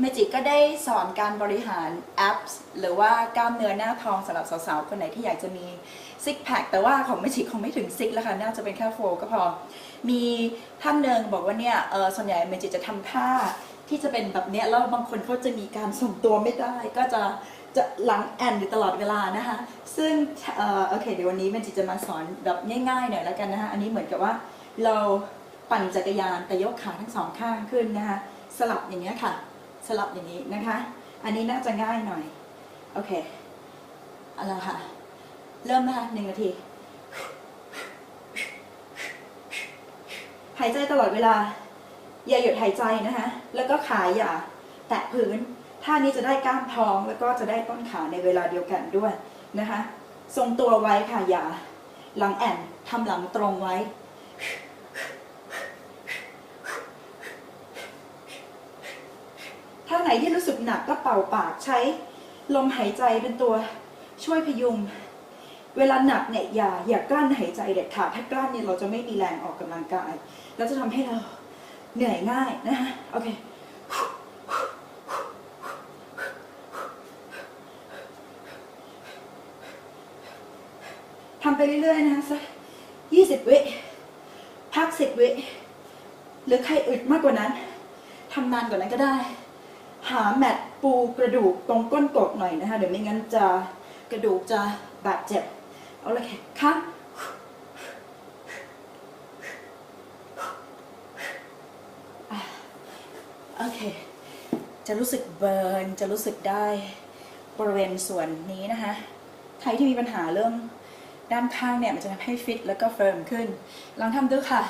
เมจิก็ได้สอนการบริหารแอปหรือว่ากล้ามเนื้อหน้าท้องสำหรับสาวๆ คนไหนที่อยากจะมีซิกแพคแต่ว่าของเมจิคงไม่ถึงซิกแล้วค่ะน่าจะเป็นแค่โฟก็พอ มีท่านหนึ่งบอกว่าเนี่ยเออส่วนใหญ่เมจิจะทำท่าที่จะเป็นแบบเนี้ยแล้วบางคนเขาจะมีการส่งตัวไม่ได้ ก็จะจะหลังแอนอยู่ตลอดเวลานะคะ ซึ่งเออโอเคเดี๋ยววันนี้เมจิจะมาสอนแบบง่ายๆหน่อยแล้วกันนะคะอันนี้เหมือนกับว่าเราปั่นจักรยานแต่ยกขาทั้งสองข้างขึ้นนะคะสลับอย่างเงี้ยค่ะ สลับอย่างนี้นะคะ อันนี้น่าจะง่ายหน่อย โอเคเอาละค่ะ เริ่มนะคะหนึ่งนาที หายใจตลอดเวลา อย่าหยุดหายใจนะคะ แล้วก็ขาอย่าแตะพื้น ท่านี้จะได้กล้ามท้องแล้วก็จะได้ต้นขาในเวลาเดียวกันด้วยนะคะ ทรงตัวไว้ค่ะอย่าหลังแอนทำหลังตรงไว้ ถ้า ไหนที่รู้สึกหนักก็เป่าปากใช้ลมหายใจเป็นตัวช่วยพยุง เวลาหนักเนี่ยอย่าอย่ากลั้นหายใจเด็ดขาดถ้ากลั้นเนี่ยเราจะไม่มีแรงออกกำลังกาย แล้วจะทำให้เราเหนื่อยง่ายนะคะโอเคทำไปเรื่อยๆนะคะสักยี่สิบวิพักสิบวิหรือใครอึดมากกว่านั้นทำนานกว่านั้นก็ได้ หาแมตปูกระดูกตรงก้นกบหน่อยนะคะ เดี๋ยวไม่งั้นจะกระดูกจะบาดเจ็บ เอาละค่ะค่ะอะโอเค จะรู้สึกเบิร์น จะรู้สึกได้บริเวณส่วนนี้นะคะ ใครที่มีปัญหาเรื่องด้านข้างเนี่ย มันจะทำให้ฟิตแล้วก็เฟิร์มขึ้น ลองทำดูค่ะ